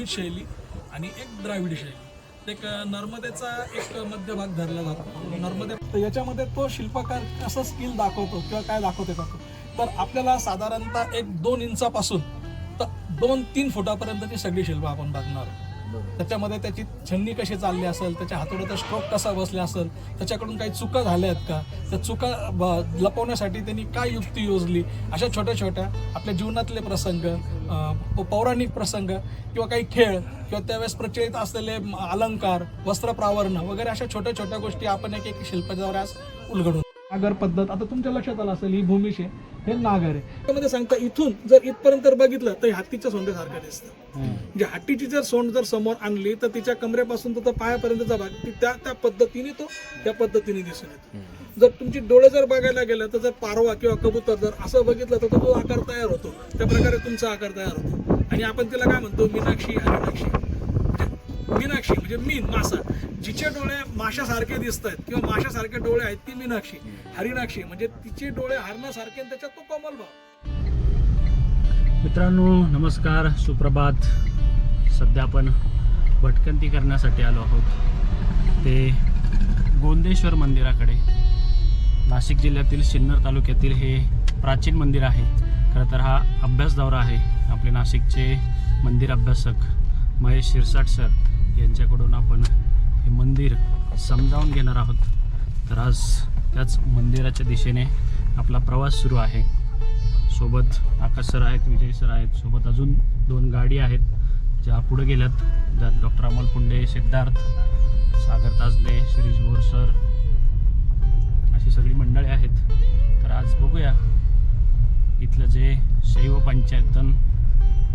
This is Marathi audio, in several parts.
भूमिज शैली आणि एक द्राविडी शैली. एक नर्मदेचा एक मध्यभाग धरला जातो. नर्मदे तर याच्यामध्ये तो शिल्पकार कसं स्किल दाखवतो किंवा काय दाखवते का तर आपल्याला साधारणतः एक दोन इंचापासून तर दोन तीन फुटापर्यंतची सगळी शिल्प आपण बघणार आहोत. त्याच्यामध्ये त्याची छन्नी कशी चालली असेल त्याच्या हातोड्याचा स्ट्रोक कसा बसला असेल त्याच्याकडून काही चुका झाल्या आहेत का? त्या चुका ब- लपवण्यासाठी त्यांनी काय युक्ती योजली? अशा छोट्या छोट्या आपल्या जीवनातले प्रसंग पौराणिक प्रसंग किंवा काही खेळ किंवा त्यावेळेस प्रचलित असलेले अलंकार वस्त्रप्रावरण वगैरे अशा छोट्या छोट्या गोष्टी आपण एक एक शिल्पाच्यावर आज उलगडून नागर पद्धत. आता तुमच्या लक्षात आलं असेल ही भूमिश आहे हे नागर आहे. त्यामध्ये सांगता इथून जर इथपर्यंत जर बघितलं तर हत्तीच्या सोंडेसारखं दिसतं. म्हणजे हत्तीची जर सोंड जर समोर आणली तर तिच्या कमरेपासून तर पायापर्यंतचा भाग ती त्या त्या पद्धतीने तो त्या पद्धतीने दिसून येतो. जर तुमची डोळे जर बघायला गेलं तर जर पारवा किंवा कबूतर जर असं बघितलं तर तो आकार तयार होतो त्या प्रकारे तुमचा आकार तयार होतो. आणि आपण तिला काय म्हणतो? मीनाक्षी हरिणाक्षी मीनाक्षी म्हणजे मीन मासा. जिचे डोळे माशासारखे दिसत आहेत किंवा माशासारखे डोळे आहेत ती मीनाक्षी हरिणाक्षी म्हणजे तिचे डोळे हरणासारखे त्याच्यात तो कमल भाव. मित्रांनो नमस्कार. सुप्रभात. सध्या आपण भटकंती करण्यासाठी आलो आहोत. ते गोंदेश्वर मंदिराकडे. नाशिक जिल्ह्यातील सिन्नर तालुक्यातील हे प्राचीन मंदिर आहे. खरं तर हा अभ्यास दौरा आहे. आपले नाशिकचे मंदिर अभ्यासक महेश शिरसाट सर यांच्याकडून आपण हे मंदिर समजावून घेणार आहोत. तर आज त्याच मंदिराच्या दिशेने आपला प्रवास सुरू आहे. सोबत आकाश सर आहेत विजय सर आहेत सोबत अजून दोन गाडी आहेत ज्या पुढे गेल्यात. ज्यात डॉक्टर अमोल पुंडे सिद्धार्थ सागर ताजदे शिरीष भोर सर अशी सगळी मंडळी आहेत. तर आज बघूया इथलं जे शैव पंचायतन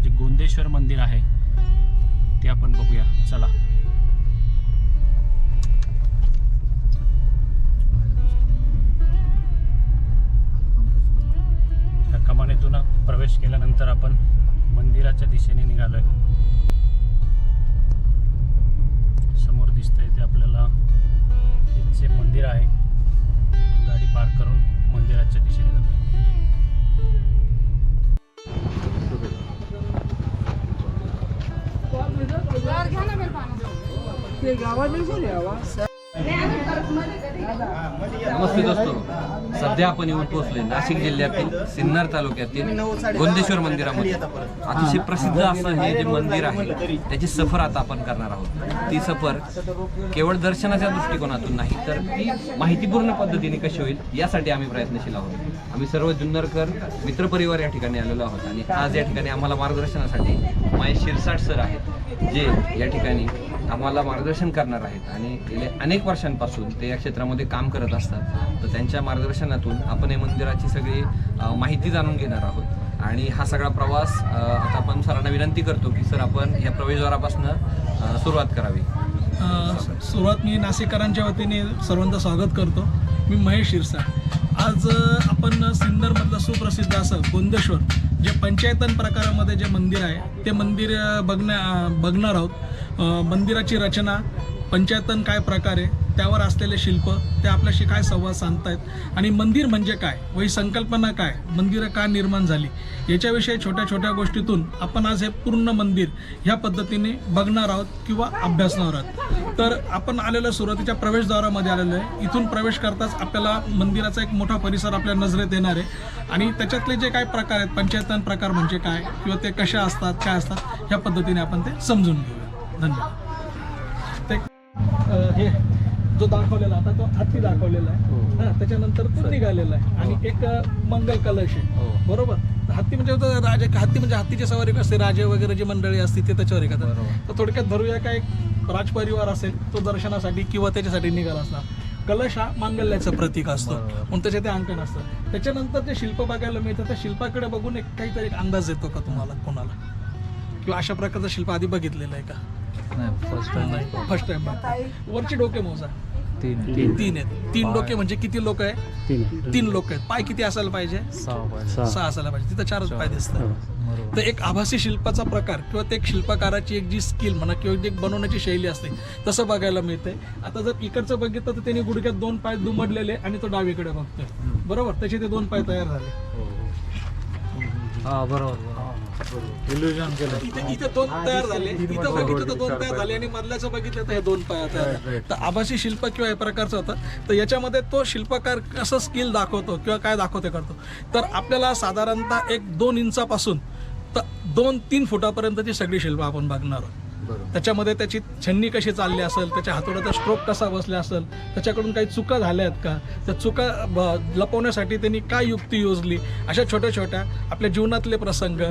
जे गोंदेश्वर मंदिर आहे ते आपण बघूया. चला. कमानेतून प्रवेश केल्यानंतर आपण मंदिराच्या दिशेने निघालोय. समोर दिसतंय ते आपल्याला जे मंदिर आहे गाडी पार्क करून मंदिराच्या दिशेने जातो गावात नमस्ते दोस्तों सध्या आपण येऊन पोहोचलोय. नाशिक जिल्ह्यातील सिन्नर तालुक्यातील गोंदेश्वर मंदिरामध्ये. अतिशय प्रसिद्ध असं हे जे मंदिर आहे त्याची सफर आता आपण करणार आहोत. ती सफर केवळ दर्शनाच्या दृष्टिकोनातून नाही तर ती माहितीपूर्ण पद्धतीने कशी होईल यासाठी आम्ही प्रयत्नशील आहोत. आम्ही सर्व जुन्नरकर मित्रपरिवार या ठिकाणी आलेलो आहोत आणि आज या ठिकाणी आम्हाला मार्गदर्शनासाठी माय शिरसाट सर आहेत जे या ठिकाणी आम्हाला मार्गदर्शन करणार आहेत. आणि गेले अनेक वर्षांपासून ते या क्षेत्रामध्ये काम करत असतात. तर त्यांच्या मार्गदर्शनातून आपण या मंदिराची सगळी माहिती जाणून घेणार आहोत. आणि हा सगळा प्रवास आता आपण सरांना विनंती करतो की सर आपण या प्रवेशद्वारापासून सुरुवात करावी. सुरुवात मी नाशिककरांच्या वतीने सर्वांचं स्वागत करतो. मी महेश शिरसाट आज आपण सिन्नरमधलं सुप्रसिद्ध असं गोंदेश्वर जे पंचायतन प्रकारामध्ये जे मंदिर आहे ते मंदिर बघण्या बघणार आहोत. मंदिराची रचना पंचायतन काय प्रकार आहे त्यावर असलेले शिल्प ते आपल्याशी काय संवाद सांगतायत आणि मंदिर म्हणजे काय व ही संकल्पना काय मंदिरं का निर्माण झाली याच्याविषयी छोट्या छोट्या गोष्टीतून आपण आज हे पूर्ण मंदिर ह्या पद्धतीने बघणार आहोत किंवा अभ्यासणार आहोत. तर आपण आलेलं सुरुवातीच्या प्रवेशद्वारामध्ये आलेलो आहे. इथून प्रवेश करताच आपल्याला मंदिराचा एक मोठा परिसर आपल्या नजरेत येणार आहे. आणि त्याच्यातले जे काय प्रकार आहेत पंचायतन प्रकार म्हणजे काय किंवा ते कशा असतात काय असतात ह्या पद्धतीने आपण ते समजून घेऊ धन्यवाद ते हे जो दाखवलेला आता तो हत्ती दाखवलेला आहे. हा, त्याच्यानंतर तो निघालेला आहे. आणि एक अं, मंगल कलश आहे. बरोबर? तर हत्ती म्हणजे तो राजे हत्ती म्हणजे हत्तीची सवारी असते? राजे वगैरे जी मंडळी असते ते त्याच्यावर हे करतात तर थोडक्यात धरूया का एक राजपरिवार असेल तो दर्शनासाठी किंवा त्याच्यासाठी निघाला असणार. कलश हा मांगल्याचं प्रतीक असतं. म्हणून त्याचे ते अंकन असतं. त्याच्यानंतर जे शिल्प बघायला मिळतं. त्या शिल्पाकडे बघून एक काहीतरी एक अंदाज येतो का तुम्हाला कोणाला? किंवा अशा प्रकारचं शिल्प आधी बघितलेलं आहे का? फर्स्ट टाइम वरची डोके मोजा. तीन. तीन. आहेत. तीन डोके म्हणजे किती लोक आहे? तीन. तीन लोक आहेत. पाय किती असायला पाहिजे? सहा सहा असायला पाहिजे. तिथं चारच पाय दिसतात. तर एक आभासी शिल्पाचा प्रकार किंवा ते एक शिल्पकाराची एक जी स्किल म्हणा किंवा जी एक बनवण्याची शैली असते तसं बघायला मिळतंय आता जर इकडचं बघितलं तर त्यांनी गुडघ्यात दोन पाय दुमडलेले आणि तो डावीकडे बघतोय. बरोबर? त्याचे ते दोन पाय तयार झाले. हा बरोबर. इल्युजन केलं. इथे इथे दोन तयार झाले. इथं बघितलं तर दोन तयार झाले आणि मधल्याचं बघितलं तर हे दोन तयार तयार झाले. तर आभासी शिल्प किंवा या प्रकारचं होतं. तर याच्यामध्ये तो शिल्पकार कसं स्किल दाखवतो किंवा काय दाखवते करतो? तर आपल्याला साधारणतः एक दोन इंचापासून तर दोन तीन फुटापर्यंतची सगळी शिल्प आपण बघणार आहोत. त्याच्यामध्ये त्याची छन्नी कशी चालली असेल त्याच्या हातोड्याचा स्ट्रोक कसा बसला असेल त्याच्याकडून काही चुका झाल्या आहेत का? त्या चुका लपवण्यासाठी त्यांनी काय युक्ती योजली? अशा छोट्या छोट्या आपल्या जीवनातले प्रसंग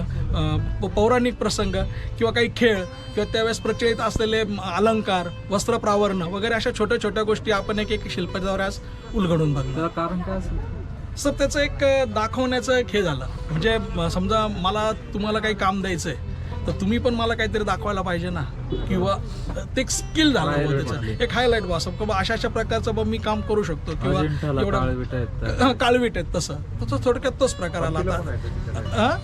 पौराणिक प्रसंग किंवा काही खेळ किंवा त्यावेळेस प्रचलित असलेले अलंकार वस्त्र प्रावरण वगैरे अशा छोट्या छोट्या गोष्टी आपण एक एक शिल्पाद्वारे आज उलगडून बघणार. कारण काय असेल? सर त्याचं एक दाखवण्याचं एक हे झालं. म्हणजे समजा मला तुम्हाला काही काम द्यायचं आहे तर तुम्ही पण मला काहीतरी दाखवायला पाहिजे ना? किंवा ते एक स्किल झालं त्याचं एक हायलाईट बॉस किंवा अशा अशा प्रकारचं बुवा मी काम करू शकतो किंवा एवढं काळवीट आहेत तसं. तर तो थोडक्यात तोच प्रकार आला आता. हा?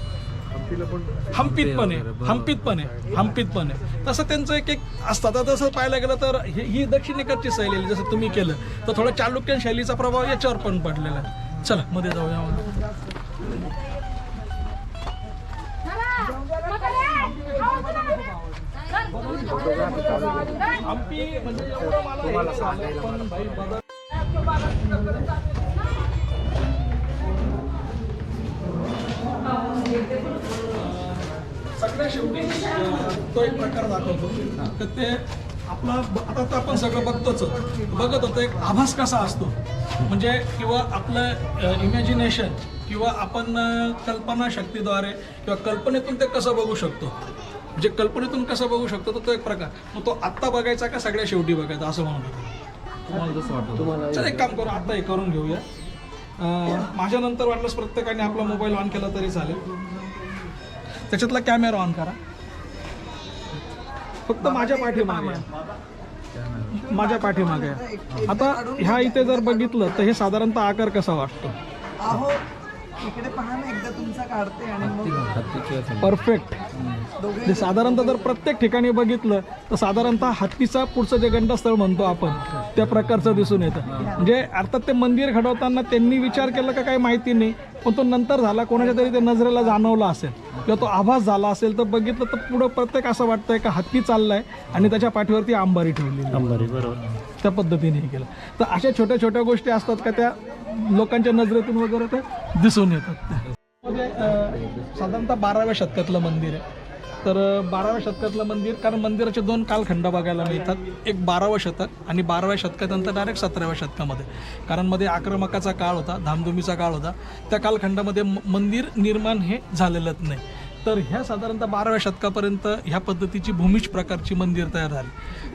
हम्पीत पण आहे. हम्पीत पण आहे. हम्पीत पण आहे. तसं त्यांचं एक एक असतं. आता तसं पाहायला गेलं तर ही दक्षिणेकडची शैली आहे. जसं तुम्ही केलं. तर थोडं चालुक्यन शैलीचा प्रभाव याच्यावर पण पडलेला आहे. चला मध्ये जाऊया हम्पी म्हणजे सगळ्या शेवटी तो एक प्रकार दाखवतो. तर ते आपला आता तर आपण सगळं बघतोच. बघत होतो एक आभास कसा असतो? म्हणजे किंवा आपलं इमॅजिनेशन किंवा आपण कल्पनाशक्तीद्वारे किंवा कल्पनेतून ते कसं बघू शकतो? म्हणजे कल्पनेतून कसं बघू शकतो तर तो एक प्रकार. मग तो आत्ता बघायचा का सगळ्या शेवटी बघायचा असं म्हणत होतो तुम्हाला जसं वाटतं? चल एक काम करू आता हे करून घेऊया. अं, माझ्या नंतर वाटलंच प्रत्येकाने आपला मोबाईल ऑन केला तरी चालेल. त्याच्यातला कॅमेरा ऑन करा. फक्त माझ्या पाठीमागे आहे. माझ्या पाठीमागे आहे. आता ह्या इथे जर बघितलं तर हे साधारणतः आकार कसा वाटतो? अहो इकडे पहा ना एकदा तुमचा काढते आणि मग परफेक्ट जे साधारणतः जर प्रत्येक ठिकाणी बघितलं तर साधारणतः हत्तीचा पुढचं जे गंडस्थळ म्हणतो आपण त्या प्रकारचं दिसून येतं. म्हणजे अर्थात ते मंदिर घडवताना त्यांनी विचार केला का काही माहिती नाही पण तो नंतर झाला कोणाच्या तरी ते नजरेला जाणवला असेल. किंवा तो आभास झाला असेल तर बघितलं तर पुढं प्रत्येक असं वाटतंय का हत्ती चाललाय आणि त्याच्या पाठीवरती आंबारी ठेवलेली आहे. अंबारी बरोबर. त्या पद्धतीने हे केलं. तर अशा छोट्या छोट्या गोष्टी असतात का त्या लोकांच्या नजरेतून वगैरे ते दिसून येतात. अं, साधारणतः बाराव्या शतकातलं मंदिर आहे. तर बाराव्या शतकातलं मंदिर कारण मंदिराचे दोन कालखंड बघायला मिळतात. एक बारावं शतक आणि बाराव्या शतकानंतर डायरेक्ट सतराव्या शतकामध्ये. कारण मध्ये आक्रमकाचा काळ होता धामधुमीचा काळ होता. त्या कालखंडामध्ये म- मंदिर निर्माण हे झालेलंच नाही. तर ह्या साधारणतः बाराव्या शतकापर्यंत ह्या पद्धतीची भूमिज प्रकारची मंदिर तयार झाली.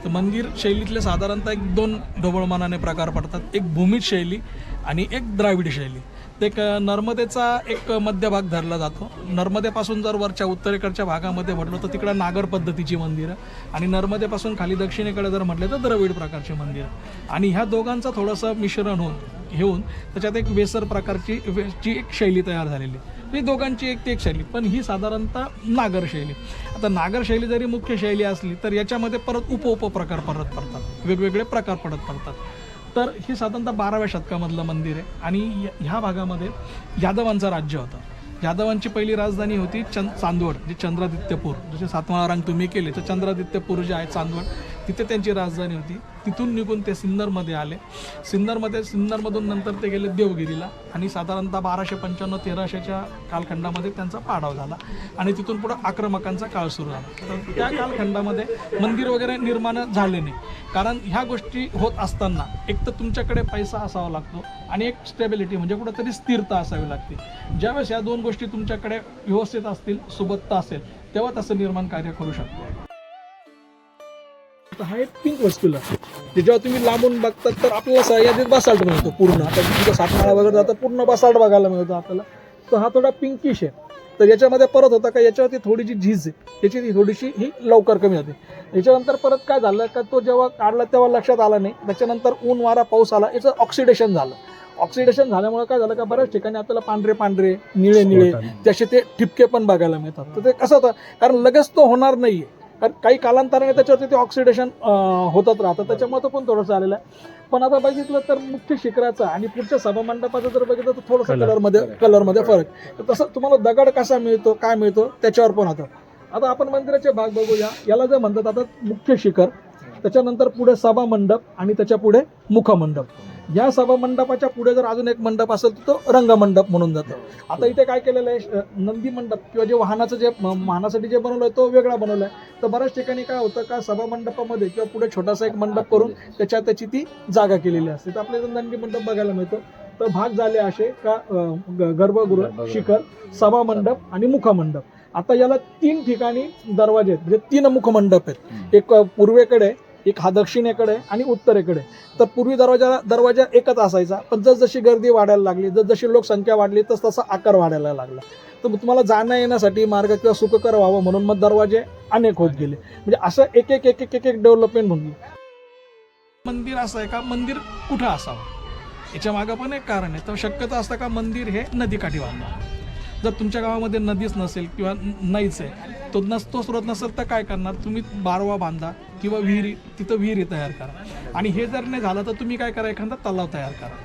तर मंदिर शैलीतले साधारणतः एक दोन ढोबळमानाने प्रकार पडतात. एक भूमिज शैली आणि एक द्राविड शैली. ते एक नर्मदेचा एक मध्यभाग धरला जातो. नर्मदेपासून जर वरच्या उत्तरेकडच्या भागामध्ये म्हटलं तर तिकडं नागर पद्धतीची मंदिरं आणि नर्मदेपासून खाली दक्षिणेकडे जर म्हटलं तर द्रविड प्रकारची मंदिरं. आणि ह्या दोघांचं थोडंसं मिश्रण होऊन घेऊन त्याच्यात एक वेसर प्रकारची वेची एक शैली तयार झालेली. ही दोघांची एक ती एक शैली. पण ही साधारणतः नागर शैली. आता नागर शैली जरी मुख्य शैली असली तर याच्यामध्ये परत उप उप प्रकार परत पडतात. वेगवेगळे प्रकार पडत पडतात. तर हे साधारणतः बाराव्या शतकामधलं मंदिर आहे. आणि ह्या भागामध्ये यादवांचं राज्य होतं. यादवांची पहिली राजधानी होती चंद चांदवड जे चंद्रादित्यपूर. जसे सातमाळा रांग तुम्ही केले तर चंद्रादित्यपूर जे आहे चांदवड तिथे त्यांची राजधानी होती. तिथून निघून ते सिन्नरमध्ये आले. सिन्नरमध्ये सिन्नरमधून नंतर ते गेले देवगिरीला. आणि साधारणतः बाराशे पंच्याण्णव तेराशेच्या कालखंडामध्ये त्यांचा पाडाव झाला. आणि तिथून पुढं आक्रमकांचा काळ सुरू झाला. तर त्या कालखंडामध्ये मंदिर वगैरे निर्माण झाले नाही. कारण ह्या गोष्टी होत असताना एक तर तुमच्याकडे पैसा असावा लागतो आणि एक स्टेबिलिटी म्हणजे कुठंतरी स्थिरता असावी लागते. ज्यावेळेस या दोन गोष्टी गोष्टी तुमच्याकडे व्यवस्थित असतील सुबत्ता असेल तेव्हा तसं निर्माण कार्य करू शकतो. हा एक पिंक वस्तूला जे जेव्हा तुम्ही लांबून बघतात तर आपल्याला सह्यादीत बसाल्ट मिळतो पूर्ण. आता तुमच्या सातमाळा वगैरे जातं पूर्ण बसाल्ट बघायला मिळतो आपल्याला. तर हा थोडा पिंकिश आहे. तर याच्यामध्ये परत होता का याच्यावरती थोडीशी झीज आहे. याची ती थोडीशी ही लवकर कमी होते. याच्यानंतर परत काय झालं का तो जेव्हा काढला तेव्हा लक्षात आला नाही. त्याच्यानंतर ऊन वारा पाऊस आला याचं ऑक्सिडेशन झालं. ऑक्सिडेशन झाल्यामुळे काय झालं का बऱ्याच ठिकाणी आपल्याला पांढरे पांढरे निळे निळे त्याचे ते ठिपके पण बघायला मिळतात. तर ते कसं होतं? कारण लगेच तो होणार नाहीये. कारण काही कालांतराने त्याच्यावरती ते ऑक्सिडेशन होतच राहतं. त्याच्यामुळे तो पण थोडंसं आलेलं आहे. पण आता बघितलं तर मुख्य शिखराचा आणि पुढच्या सभामंडपाचा जर बघितलं तर थोडंसं. कलरमध्ये कलरमध्ये फरक. तर तसं तुम्हाला दगड कसा मिळतो काय मिळतो त्याच्यावर पण होतं. आता आपण मंदिराचे भाग बघूया. याला जे म्हणतात आता मुख्य शिखर त्याच्यानंतर पुढे सभा मंडप आणि त्याच्या पुढे मुखमंडप. या सभा मंडपाच्या पुढे जर अजून एक मंडप असेल तर तो रंगमंडप म्हणून जातो. आता इथे काय केलेलं आहे नंदी मंडप किंवा जे वाहनाचं जे वाहनासाठी जे बनवलं आहे तो वेगळा बनवला आहे. तर बऱ्याच ठिकाणी काय होतं का सभा मंडपामध्ये किंवा पुढे छोटासा एक मंडप करून त्याच्यात त्याची ती जागा केलेली असते. तर आपल्याला नंदी मंडप बघायला मिळतो. तर भाग झाले असे का गर्भगृह शिखर सभा मंडप आणि मुखमंडप. आता याला तीन ठिकाणी दरवाजे आहेत. म्हणजे तीन मुखमंडप आहेत. एक पूर्वेकडे एक हा दक्षिणेकडे आणि उत्तरेकडे तर पूर्वी दरवाजा दरवाजा एकच असायचा पण जसजशी गर्दी वाढायला लागली जसजशी लोकसंख्या वाढली तस तसा आकार वाढायला लागला. तर तुम्हाला जाण्या येण्यासाठी मार्ग किंवा सुखकर व्हावं म्हणून मग दरवाजे अनेक होत गेले. म्हणजे असं एक एक एक एक एक एक डेव्हलपमेंट होऊन मंदिर असं आहे का? मंदिर कुठं असावं? याच्या मागं पण एक कारण आहे. तर शक्यता असतं का मंदिर हे नदीकाठी बांधावं? जर तुमच्या गावामध्ये नदीच नसेल किंवा नाहीच आहे तो नसतो स्रोत नसेल तर काय करणार? तुम्ही बारवा बांधा किंवा विहिरी तिथं विहिरी तयार करा. आणि हे जर नाही झालं तर तुम्ही काय करा? एखादा तलाव तयार करा.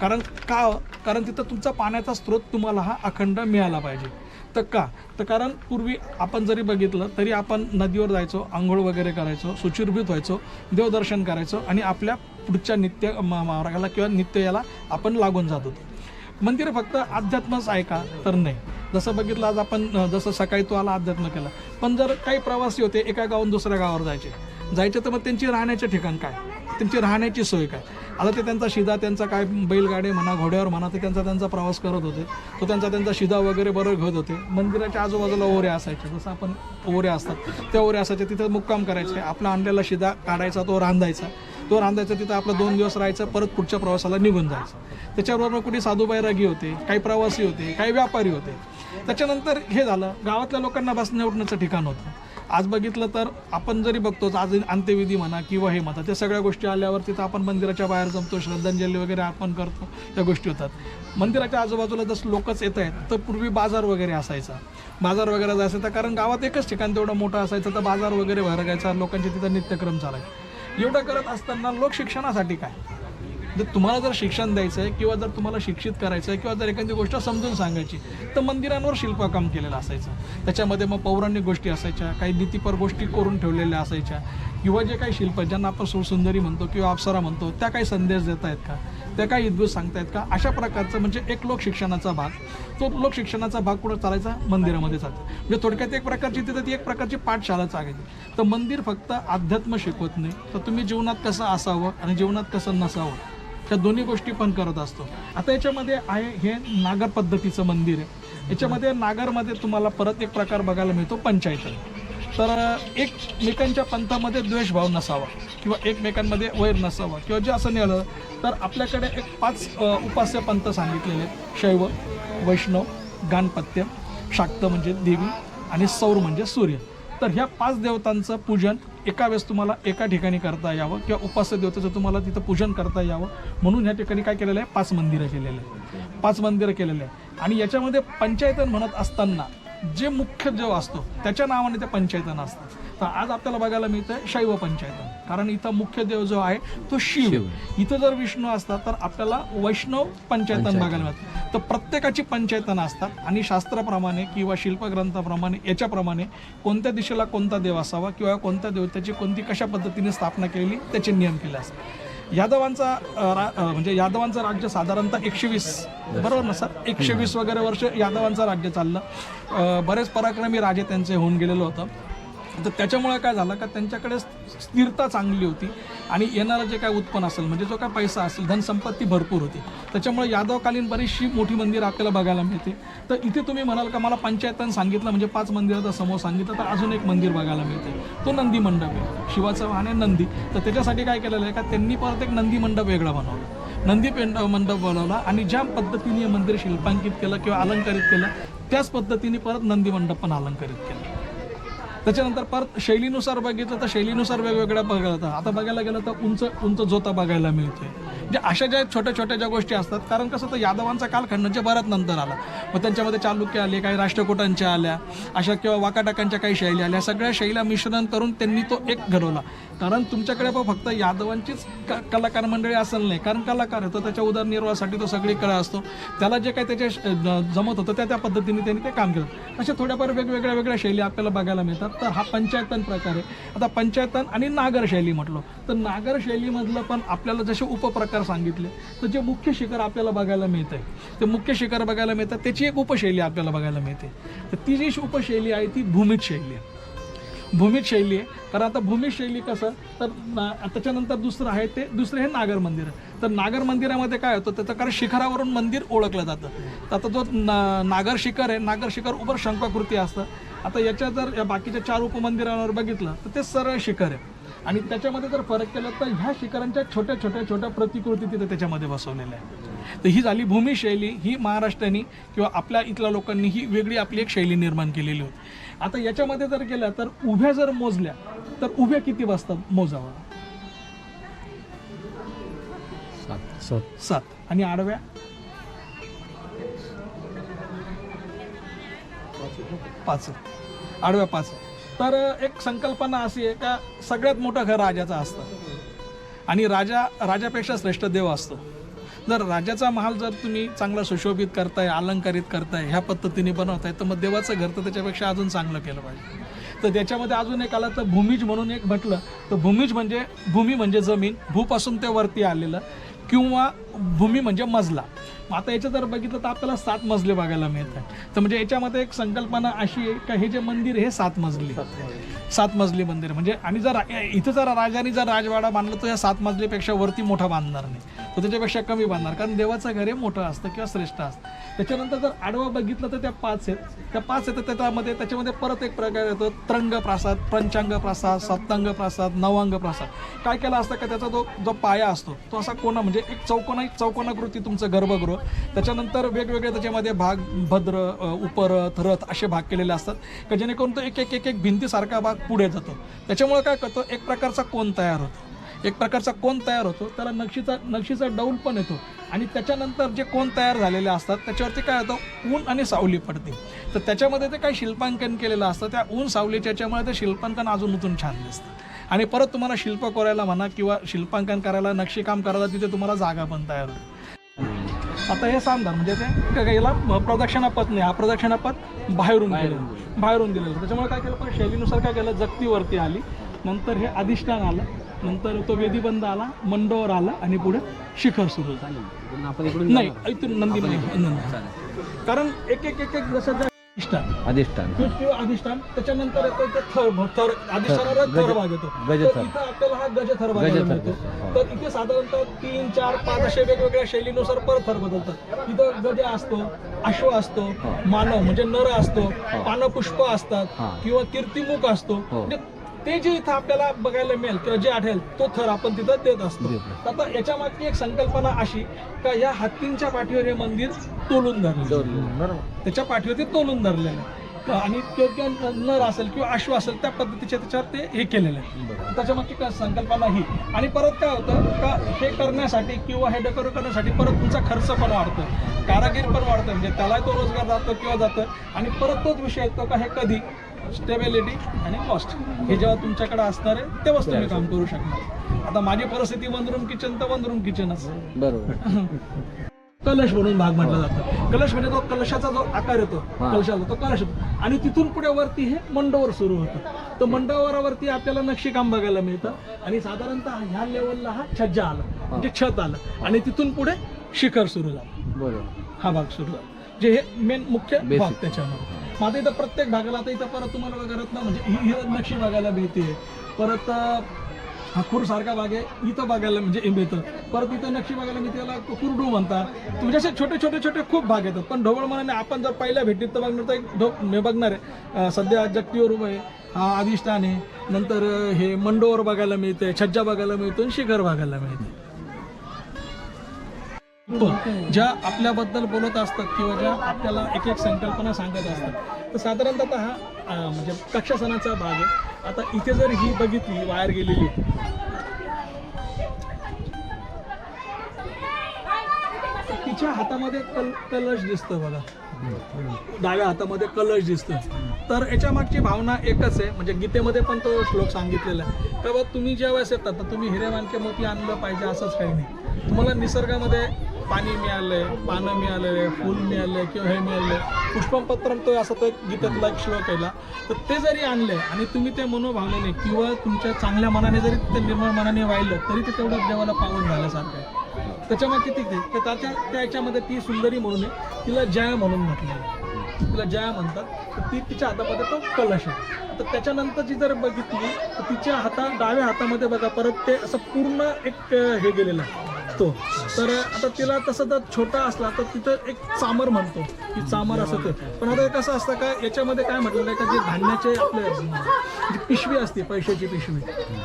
कारण का? कारण तिथं तुमचा पाण्याचा स्रोत तुम्हाला हा अखंड मिळाला पाहिजे. तर का? तर कारण पूर्वी आपण जरी बघितलं तरी आपण नदीवर जायचो आंघोळ वगैरे करायचो सुचिरभूत व्हायचो देवदर्शन करायचो आणि आपल्या पुढच्या नित्य मार्गाला किंवा नित्य याला आपण लागून जात होतो. मंदिर फक्त अध्यात्मच आहे का? तर नाही. जसं बघितलं आज आपण जसं सकाळी तो आला अध्यात्म केला. पण जर काही प्रवासी होते एका गावून दुसऱ्या गावावर जायचे. जायचे तर मग त्यांची राहण्याचे ठिकाण काय? त्यांची राहण्याची सोय काय? आता ते त्यांचा शिदा त्यांचा काय बैलगाडी म्हणा घोड्यावर म्हणा ते त्यांचा त्यांचा प्रवास करत होते. तो त्यांचा त्यांचा शिदा वगैरे बरोबर घेत होते. मंदिराच्या आजूबाजूला ओऱ्या असायचे जसं आपण ओऱ्या असतात त्या ओऱ्या असायच्या. तिथं मुक्काम करायचे. आपला आणलेला शिदा काढायचा तो रांधायचा. तो रांधायचा तिथं आपलं दोन दिवस राहायचं परत पुढच्या प्रवासाला निघून जायचं. त्याच्याबरोबर कुठे साधुबाई रागी होते काही प्रवासी होते काही व्यापारी होते. त्याच्यानंतर हे झालं गावातल्या लोकांना बसण्या उठण्याचं ठिकाण होतं. आज बघितलं तर आपण जरी बघतोच आज अंत्यविधी म्हणा किंवा हे म्हणा त्या सगळ्या गोष्टी आल्यावर तिथं आपण मंदिराच्या बाहेर जमतो श्रद्धांजली वगैरे अर्पण करतो या गोष्टी होतात. मंदिराच्या आजूबाजूला जसं लोकच येत आहेत तर पूर्वी बाजार वगैरे असायचा. बाजार वगैरे जायचं तर कारण गावात एकच ठिकाण तेवढं मोठं असायचं तर बाजार वगैरे भरगायचा लोकांचे तिथं नित्यक्रम चालायचे. एवढं करत असताना लोक शिक्षणासाठी काय? जर तुम्हाला जर शिक्षण द्यायचं आहे किंवा जर तुम्हाला शिक्षित करायचं आहे किंवा जर एखादी गोष्ट समजून सांगायची तर मंदिरांवर शिल्पकाम केलेलं असायचं. त्याच्यामध्ये मग पौराणिक गोष्टी असायच्या काही नीतीपर गोष्टी करून ठेवलेल्या असायच्या. किंवा जे काही शिल्प ज्यांना आपण सुसुंदरी म्हणतो किंवा अप्सरा म्हणतो त्या काही संदेश देत आहेत का? त्या काही इद्भूत सांगतायत का? अशा प्रकारचं म्हणजे एक लोक शिक्षणाचा भाग. तो लोक शिक्षणाचा भाग कुठं चालायचा? मंदिरामध्ये चालतो. म्हणजे थोडक्यात एक प्रकारची तिथं ती एक प्रकारची पाठशाला चालायची तर मंदिर फक्त अध्यात्म शिकवत नाही. तर तुम्ही जीवनात कसं असावं आणि जीवनात कसं नसावं त्या दोन्ही गोष्टी पण करत असतो. आता याच्यामध्ये आहे हे नागर पद्धतीचं मंदिर आहे. याच्यामध्ये नागरमध्ये तुम्हाला परत एक प्रकार बघायला मिळतो पंचायत. तर एकमेकांच्या पंथामध्ये द्वेषभाव नसावा किंवा एकमेकांमध्ये वैर नसावा किंवा जे असं नेलं तर आपल्याकडे एक पाच उपास्य पंथ सांगितलेले आहेत. शैव वैष्णव गाणपत्य शाक्त म्हणजे देवी आणि सौर म्हणजे सूर्य. तर ह्या पाच देवतांचं पूजन एका वेळेस तुम्हाला एका ठिकाणी करता यावं किंवा उपास्य देवतेचं तुम्हाला तिथं पूजन करता यावं म्हणून ह्या ठिकाणी काय केलेलं आहे? पाच मंदिरं केलेलं आहे पाच मंदिरं केलेले आहे आणि याच्यामध्ये पंचायतन म्हणत असताना जे मुख्य देव असतो त्याच्या नावाने ते पंचायतन असतं. तर आज आपल्याला बघायला मिळतं शैव पंचायतन. कारण इथं मुख्य देव जो आहे तो शिव. इथं जर विष्णू असतात तर आपल्याला वैष्णव पंचायतन. बघायला मिळतं. तर प्रत्येकाची पंचायतनं असतात. आणि शास्त्राप्रमाणे किंवा शिल्पग्रंथाप्रमाणे याच्याप्रमाणे कोणत्या दिशेला कोणता देव असावा किंवा कोणत्या देवतेची कोणती कशा पद्धतीने स्थापना केलेली त्याचे नियम केले असतात. यादवांचा म्हणजे यादवांचं राज्य साधारणतः एकशे वीस. बरोबर ना सर? एकशे वीस वगैरे वर्ष यादवांचं राज्य चाललं. बरेच पराक्रमी राजे त्यांचे होऊन गेलेलं होतं. तर त्याच्यामुळे काय झालं का त्यांच्याकडे स्थिरता चांगली होती आणि येणारं जे काय उत्पन्न असेल म्हणजे जो काय पैसा असेल धनसंपत्ती भरपूर होती. त्याच्यामुळे यादवकालीन बरीचशी मोठी मंदिरं आपल्याला बघायला मिळते. तर इथे तुम्ही म्हणाल का मला पंचायतन सांगितलं म्हणजे पाच मंदिराचा समूह सांगितलं तर अजून एक मंदिर बघायला मिळते. तो नंदी मंडप आहे. शिवाचं वाहन आहे नंदी. तर त्याच्यासाठी काय केलेलं आहे का त्यांनी परत एक नंदी मंडप वेगळा बनवला. नंदी पेंड मंडप बनवला आणि ज्या पद्धतीने हे मंदिर शिल्पांकित केलं किंवा अलंकारित केलं त्याच पद्धतीने परत नंदी मंडप पण अलंकारित केलं. त्याच्यानंतर परत शैलीनुसार बघितलं तर शैलीनुसार वेगवेगळ्या बघायला आता बघायला गेलं तर उंच उंच जोता बघायला मिळते म्हणजे अशा ज्या छोट्या छोट्या ज्या गोष्टी असतात कारण कसं तर यादवांचा कालखंड म्हणजे बऱ्याच नंतर आला. मग त्यांच्यामध्ये चालुक्य आले काही राष्ट्रकूटांच्या आल्या अशा किंवा वाकाटाकांच्या काही शैली आल्या. सगळ्या शैल्या मिश्रण करून त्यांनी तो एक घडवला. कारण तुमच्याकडे पण फक्त यादवांचीच क- कलाकार मंडळी असेल नाही. कारण कलाकार आहे तर त्याच्या उदरनिर्वाहासाठी तो सगळीकडे असतो. त्याला जे काही त्याचे श- जमत होतं त्या त्या पद्धतीने त्यांनी ते काम केलं. अशा थोड्याफार वेगवेगळ्या वेगळ्या शैली आपल्याला बघायला मिळतात. तर हा पंचायतन प्रकार आहे. आता पंचायतन आणि नागरशैली म्हटलो. तर नागर शैलीमधलं पण आपल्याला जसे उपप्रकार सांगितले तर जे मुख्य शिखर आपल्याला बघायला मिळत आहे ते मुख्य शिखर बघायला मिळतात त्याची एक उपशैली आपल्याला बघायला मिळते. तर ती जी उपशैली आहे ती भूमित शैली आहे. भूमित शैली आहे. कारण आता भूमित शैली कसं तर त्याच्यानंतर दुसरं आहे ते दुसरं हे नागर मंदिर. तर नागर मंदिरामध्ये काय होतं त्याचं कारण शिखरावरून मंदिर ओळखलं जातं. तर आता जो ना नागर शिखर आहे नागर शिखर उपर शंकाकृती असतं. आता याच्या जर या बाकीच्या चार उपमंदिरांवर बघितलं तर ते सरळ शिखर आहे. आणि त्याच्यामध्ये जर फरक केला तर ह्या शिखरांच्या छोट्या छोट्या छोट्या प्रतिकृती तिथे त्याच्यामध्ये बसवलेल्या आहेत. तर ही झाली भूमी शैली ही महाराष्ट्राने किंवा आपल्या इथल्या लोकांनी ही वेगळी आपली एक शैली निर्माण केलेली होती. आता याच्यामध्ये जर गेल्या तर उभ्या जर मोजल्या तर उभ्या किती बसतात मोजावं? सात. सात. आणि आडव्या? पाच. आडव्या पाच. तर एक संकल्पना अशी आहे का सगळ्यात मोठं घर राजाचं असतं. आणि राजा राजापेक्षा श्रेष्ठ देव असतो. जर राजाचा महाल जर तुम्ही चांगला सुशोभित करताय अलंकारित करताय ह्या पद्धतीने बनवताय तर मग देवाचं घर तर त्याच्यापेक्षा अजून चांगलं केलं पाहिजे. तर त्याच्यामध्ये अजून एक आलं तर भूमिज म्हणून एक म्हटलं तर भूमिज म्हणजे भूमी म्हणजे जमीन भूपासून ते वरती आलेलं. किंवा भूमी म्हणजे मजला. मग आता याचं जर बघितलं तर आपल्याला सात मजले बघायला मिळतात. तर म्हणजे याच्यामध्ये एक संकल्पना अशी आहे का हे जे मंदिर हे सात मजली. सात मजली मंदिर. म्हणजे आणि जर रा- इथं जर राजाने जर राजवाडा बांधला तर या सात मजलीपेक्षा वरती मोठा बांधणार नाही. तर त्याच्यापेक्षा कमी बांधणार. कारण देवाचं घर हे मोठं असतं किंवा श्रेष्ठ असतं. त्याच्यानंतर जर आडवा बघितलं तर त्या पाच आहेत. त्या पाच आहेत त्याच्यामध्ये त्याच्यामध्ये परत एक प्रकार येतो. त्रंग प्रासाद पंचांग प्रासाद सप्तांग प्रासाद नवांग प्रासाद काय केलं असतं का त्याचा जो जो पाया असतो तो असा कोणा म्हणजे एक चौकोना एक चौकोनाकृती तुमचं गर्भगृह. त्याच्यानंतर वेगवेगळे त्याच्यामध्ये भाग भद्र उपरथ रथ असे भाग केलेले असतात. का जेणेकरून तो एक एक एक एक भिंतीसारखा भाग पुढे जातो. त्याच्यामुळे काय करतो? एक प्रकारचा कोण तयार होतो. एक प्रकारचा कोण तयार होतो त्याला नक्षीचा नक्षीचा डौल पण येतो. आणि त्याच्यानंतर जे कोण तयार झालेले असतात त्याच्यावरती काय होतं? ऊन आणि सावली पडते. तर त्याच्यामध्ये ते काय शिल्पांकन केलेलं असतं. त्या ऊन सावलीच्या याच्यामुळे ते शिल्पांकन अजून उतून छान दिसतं. आणि परत तुम्हाला शिल्प कोरायला म्हणा किंवा शिल्पांकन करायला नक्षीकाम करायला तिथे तुम्हाला जागा पण तयार होते. आता हे सांगतात म्हणजे ते याला प्रदक्षिणापथ नाही हा प्रदक्षिणापथ बाहेरून केलं बाहेरून दिलेलं. त्याच्यामुळे काय केलं पण शैलीनुसार काय केलं जगतीवरती आली. नंतर हे अधिष्ठान आलं. नंतर तो वेदीबंद आला मंडोवर आला आणि पुढे शिखर सुरू झालं. नाही नंदी कारण एक एक एक एक जसं अधिष्ठान. अधिष्ठान. पीठ किंवा अधिष्ठान त्याच्यानंतर येतो ते थर थर अधिष्ठानाला थर भाग येतो गजथर. तर इथं आपल्याला हा गजथर बघायला गजथर, मिळतो. हो. तर इथे साधारणतः तीन चार पाच असे वेगवेगळ्या शैलीनुसार परत थर बदलतात. इथं गज असतो अश्व असतो मानव म्हणजे नर असतो पानपुष्प असतात हा. किंवा कीर्तिमुख असतो. हो. म्हणजे ते जे इथं आपल्याला बघायला मिळेल किंवा जे आढळेल तो थर आपण तिथं देत असतो. आता याच्या मागची एक संकल्पना अशी का या हत्तींच्या पाठीवर हे मंदिर तोलून धरलं त्याच्या पाठीवर ते तोलून धरलेलं आहे. आणि तो किंवा नर असेल किंवा अश्व असेल त्या पद्धतीच्या त्याच्यावर ते हे केलेलं आहे. त्याच्यामागची काय संकल्पना ही. आणि परत काय होतं का हे करण्यासाठी किंवा हे डेकोरेट करण्यासाठी परत तुमचा खर्च पण वाढतो. कारागीर पण वाढतं म्हणजे त्यालाही तो रोजगार जातो किंवा जातं. आणि परत तोच विषय येतो का हे कधी स्टेबिलिटी आणि कॉस्ट. हे जेव्हा तुमच्याकडे असणार आहे तेव्हाच तुम्ही काम करू शकणार. आता माझी परिस्थिती वन रूम किचन तर वन रूम किचनच बरोबर. कलश म्हणून भाग म्हटला जातो. कलश म्हणजे तो कलशाचा जो आकार येतो. कलशाचा तो कलश. आणि तिथून पुढे वरती हे मंडोवर सुरू होतं. तर मंडोवरावरती आपल्याला नक्षीकाम बघायला मिळतं. आणि साधारणतः ह्या लेवलला हा छज्जा आला म्हणजे छत आलं. आणि तिथून पुढे शिखर सुरू झालं. बरोबर. हा भाग सुरू झाला. जे हे मेन मुख्य. भाग त्याच्यामध्ये. मग आता इथं प्रत्येक भागाला आता इथं परत तुम्हाला वगैरे ना म्हणजे ही नक्षी बघायला मिळते परत हाकूर सारखा भाग आहे इथं बघायला म्हणजे मिळतं. परत इथं नक्षी बघायला मिळते त्याला कुरडू म्हणतात. म्हणजे असे छोटे छोटे छोटे खूप भाग येतात. पण ढोबळ मनाने आपण जर पहिल्या भेटीत तर बघणार तर एक ढो मी बघणार आहे. सध्या जगतीवर उभं आहे हा अधिष्ठान आहे. नंतर हे मंडोवर बघायला मिळते छज्जा बघायला मिळतो आणि शिखर बघायला मिळते ज्या आपल्याबद्दल बोलत असतात किंवा ज्या आपल्याला एक एक संकल्पना सांगत असतात. तर साधारणतः हा म्हणजे कक्षासनाचा भाग आहे. आता इथे जर ही बघितली वायर गेलेली. तिच्या हातामध्ये कल कलश दिसतं बघा. डाव्या हातामध्ये कलश दिसतं. तर याच्या मागची भावना एकच आहे. म्हणजे गीतेमध्ये पण तो श्लोक सांगितलेला आहे. का तुम्ही तुम्ही ज्यावेळेस येतात तर तुम्ही हिरे मानके मोती आणलं पाहिजे असंच काही नाही. तुम्हाला निसर्गामध्ये पाणी मिळालंय पानं मिळालेले फूल मिळाले किंवा हे मिळालं पुष्पपत्रम तो असं तो गीतातला एक श्लोक आहे तर ते जरी आणले आणि तुम्ही ते मनोभावलेले किंवा तुमच्या चांगल्या मनाने जरी ते निर्मळ मनाने वाहिलं तरी ते तेवढं देवाला पावन झाल्यासारखं आहे. त्याच्यामध्ये किती ते? तर त्याच्या त्या याच्यामध्ये ती सुंदरी म्हणून आहे. तिला जया म्हणून म्हटलेलं तिला जया म्हणतात. तर ती तिच्या हातामध्ये तो कलश आहे. तर त्याच्यानंतरची जर बघितली तर तिच्या हाता डाव्या हातामध्ये बघा परत ते असं पूर्ण एक हे गेलेलं आहे. तो तर आता तिला तसं तर छोटा असला तर तिथं एक चामर म्हणतो. की चामर असं ते. पण आता कसं असतं का याच्यामध्ये काय म्हटलेलं आहे का जे धान्याचे आपले जी पिशवी असते पैशाची पिशवी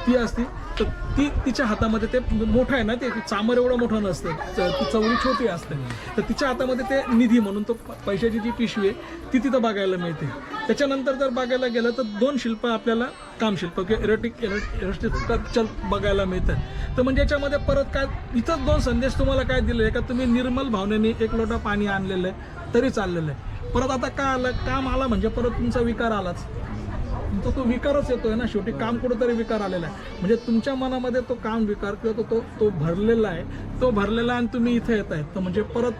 ती असती तर ती तिच्या हातामध्ये ते मोठं आहे ना ते चामर एवढं मोठं नसतं. ती चवळी छोटी असते. तर तिच्या हातामध्ये ते निधी म्हणून तो प- पैशाची जी पिशवी आहे ती तिथं बघायला मिळते. त्याच्यानंतर जर बघायला गेलं तर दोन शिल्प आपल्याला कामशिल्प किंवा इरोटिक इरोटिक स्ट्रक्चर बघायला मिळतं तर म्हणजे याच्यामध्ये परत काय इथंच दोन संदेश तुम्हाला काय दिले का तुम्ही निर्मल भावनेने एक लोटा पाणी आणलेलं आहे तरी चाललेलं आहे. परत आता काय आलं? काम आला म्हणजे परत तुमचा विकार आलाच. तुमचा तो विकारच येतोय ना शेवटी. काम कुठंतरी विकार आलेला आहे. म्हणजे तुमच्या मनामध्ये तो काम विकार किंवा तो तो भरलेला आहे. तो भरलेला आहे आणि तुम्ही इथे येत आहेत तर म्हणजे परत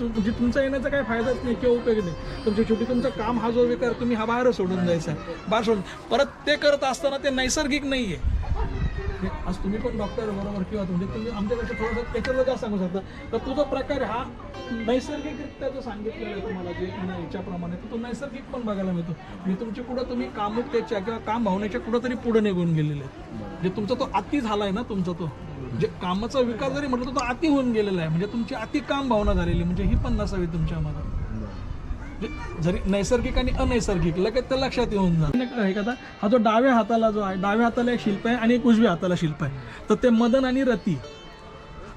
म्हणजे तुमचा येण्याचा काही फायदाच नाही किंवा उपयोग नाही. तुमच्या शेवटी तुमचं काम हा जो विकार तुम्ही हा बाहेर सोडून जायचा आहे. बाहेर सोडून परत ते करत असताना ते नैसर्गिक नाही आहे आज तुम्ही पण डॉक्टर बरोबर? किंवा म्हणजे तुम्ही आमच्याकडे थोडंसं त्याच्यावर जास्त सांगू शकता. तर तुझा प्रकार हा नैसर्गिकरित्या जो सांगितलेला आहे तुम्हाला जे याच्याप्रमाणे तर तो नैसर्गिक पण बघायला मिळतो. म्हणजे मी तुमची कुठं तुम्ही कामुकतेच्या किंवा काम भावनेच्या कुठं तरी पुढे निघून गेलेले म्हणजे तुमचा तो अति आहे ना तुमचा तो. म्हणजे कामाचा विकास जरी म्हटलं तर तो अति होऊन गेलेला आहे. म्हणजे तुमची अति काम भावना झालेली म्हणजे ही पण नसावी तुमच्या मनात. म्हणजे जरी नैसर्गिक आणि अनैसर्गिक लगेच ते लक्षात येऊन जात. हे का हा जो डाव्या हाताला जो आहे डाव्या हाताला एक शिल्प आहे आणि एक उजव्या हाताला शिल्प आहे. तर ते मदन आणि रती.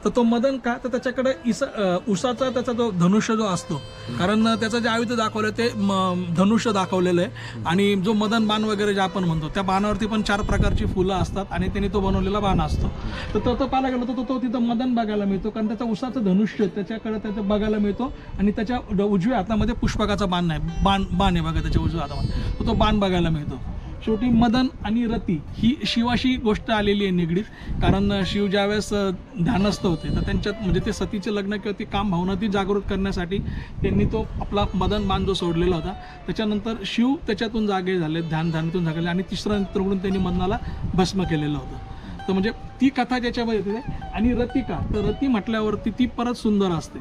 तर तो मदन का? तर त्याच्याकडे इस उसाचा त्याचा जो धनुष्य जो असतो. कारण त्याचं जे आयुध दाखवलं ते धनुष्य दाखवलेलं आहे. आणि जो मदन बाण वगैरे जे आपण म्हणतो त्या बाणावरती पण चार प्रकारची फुलं असतात आणि त्यांनी तो बनवलेला बाण असतो. तर तो तो पाहायला गेलो तर तो- तो तिथं मदन बघायला मिळतो. कारण त्याचा उसाचं धनुष्य त्याच्याकडे त्याचं बघायला मिळतो. आणि त्याच्या ड- उजव्या हातामध्ये पुष्पकाचा बाण नाही. बाण बाण आहे बघा त्याच्या उजव्या हातामध्ये. तर तो बाण बघायला मिळतो. शेवटी मदन आणि रती ही शिवाशी गोष्ट आलेली आहे निगडीत. कारण शिव ज्यावेळेस ध्यानस्थ होते तर त्यांच्यात म्हणजे ते सतीचे लग्न किंवा ती काम भावना ती जागृत करण्यासाठी त्यांनी तो आपला मदन बाण जो सोडलेला होता. त्याच्यानंतर शिव त्याच्यातून जागे झाले ध्यान ध्यानातून जागे झाले आणि तिसरं नेत्र त्यांनी मदनाला भस्म केलेलं होतं. तर म्हणजे ती कथा ज्याच्यामध्ये आणि रतिका तर रती म्हटल्यावरती ती परत सुंदर असते.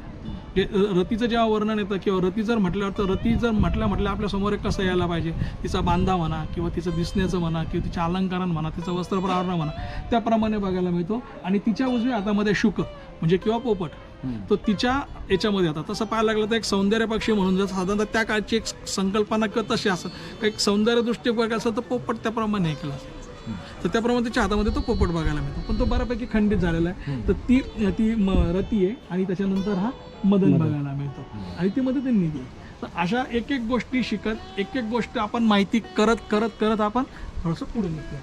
रतीचं जेव्हा वर्णन येतं किंवा रती जर म्हटल्यावर तर रती जर म्हटल्या म्हटल्या आपल्यासमोर एक कसं यायला पाहिजे? तिचा बांधा म्हणा किंवा तिचं दिसण्याचं म्हणा किंवा तिच्या अलंकारण म्हणा तिचं वस्त्रप्रावरण म्हणा त्याप्रमाणे बघायला मिळतो. आणि तिच्या उजव्या हातामध्ये शुक म्हणजे किंवा पोपट तो तिच्या याच्यामध्ये आता. तसं पाहायला लागलं तर एक सौंदर्य पक्षी म्हणून जर साधारणतः त्या काळची एक संकल्पना किंवा तशी असं काही सौंदर्य दृष्टी बघायचं असेल तर पोपट त्याप्रमाणे ऐकलं असतं तर त्याप्रमाणे त्याच्या हातामध्ये तो पोपट बघायला मिळतो. पण तो बऱ्यापैकी खंडित झालेला आहे. तर ती ती रती आहे आणि त्याच्यानंतर हा मदन बघायला मिळतो. आणि ती मध्ये ते निधी आहे तर अशा एक एक गोष्टी शिकत एक एक गोष्ट आपण माहिती करत करत करत आपण थोडंसं पुढे निघतो